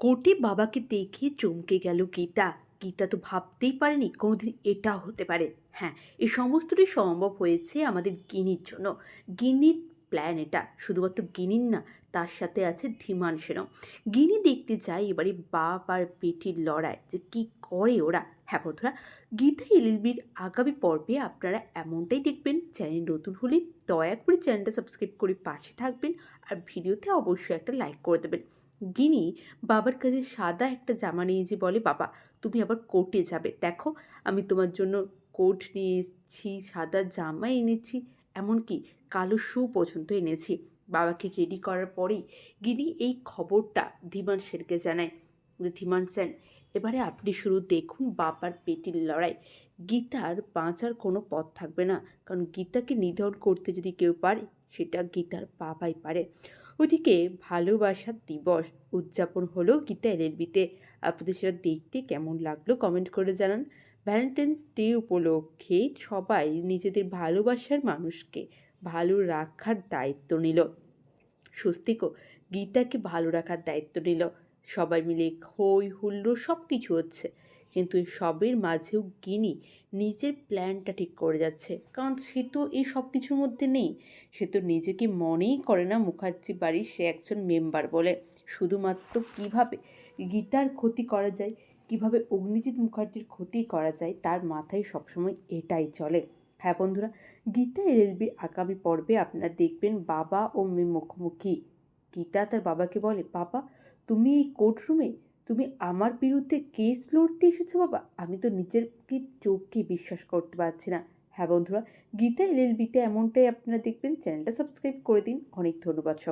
কোর্টে বাবাকে দেখে চমকে গেল গীতা। গীতা তো ভাবতেই পারেনি কোনোদিন এটা হতে পারে। হ্যাঁ এই সমস্তটাই সম্ভব হয়েছে আমাদের গিনির জন্য। গিনির প্ল্যান এটা, শুধুমাত্র গিনির না, তার সাথে আছে ধীমান সেনও গিনি দেখতে চাই এবারে বাপ আর বেটির লড়াই, যে কি করে ওরা। হ্যাঁ বন্ধুরা, গীতা এলএলবির আগামী পর্বে আপনারা এমনটাই দেখবেন। চ্যানেল নতুন হলে দয়া করে চ্যানেলটা সাবস্ক্রাইব করে পাশে থাকবেন আর ভিডিওতে অবশ্যই একটা লাইক করে দেবেন। গিনি, বাবার কাছে সাদা একটা জামা নিয়ে যে বলে, বাবা, তুমি আবার কোর্টে যাবে। দেখো, আমি তোমার জন্য কোট নিয়ে এসেছি, সাদা জামা এনেছি, এমনকি কালো শু পর্যন্ত এনেছি। বাবাকে রেডি করার পরেই গিনি এই খবরটা ধীমান সেনকে জানায়। ধীমান সেন, এবারে আপনি শুরু দেখুন বাবার পেটির লড়াই। গীতার বাঁচার কোনো পথ থাকবে না। কারণ গীতাকে নিধন করতে যদি কেউ পারে, সেটা গীতার বাবাই পারে। ওদিকে ভালোবাসার দিবস উদযাপন হলো গীতা এলএলবিতে। আপনাদের সেটা দেখতে কেমন লাগল কমেন্ট করে জানান। ভ্যালেন্টাইন্স ডে উপলক্ষে সবাই নিজেদের ভালোবাসার মানুষকে ভালো রাখার দায়িত্ব নিল। স্বস্তিকও গীতাকে ভালো রাখার দায়িত্ব নিল। সবাই মিলে হই হুল্লো সব কিছু হচ্ছে। কিন্তু সবের মাঝেও গিনি নিজের প্ল্যানটা ঠিক করে যাচ্ছে। কারণ সে তো এই সব কিছুর মধ্যে নেই। সে তো নিজেকে মনেই করে না মুখার্জি বাড়ির সে একজন মেম্বার বলে। শুধুমাত্র কীভাবে গীতার ক্ষতি করা যায়, কীভাবে অগ্নিজিৎ মুখার্জির ক্ষতি করা যায়, তার মাথায় সবসময় এটাই চলে। হ্যাঁ বন্ধুরা, গীতা এলএলবির আগামী পর্বে আপনারা দেখবেন বাবা ও মেয়ে মুখোমুখি। গীতা তার বাবাকে বলে, বাবা, তুমি এই কোর্টরুমে তুমি আমার বিরুদ্ধে কেস লড়তে এসেছ বাবা? আমি তো নিজের কি চোখকে বিশ্বাস করতে পারছি না। হ্যাঁ বন্ধুরা, গীতা এলএলবিতে এমনটাই আপনারা দেখবেন। চ্যানেলটা সাবস্ক্রাইব করে দিন। অনেক ধন্যবাদ সব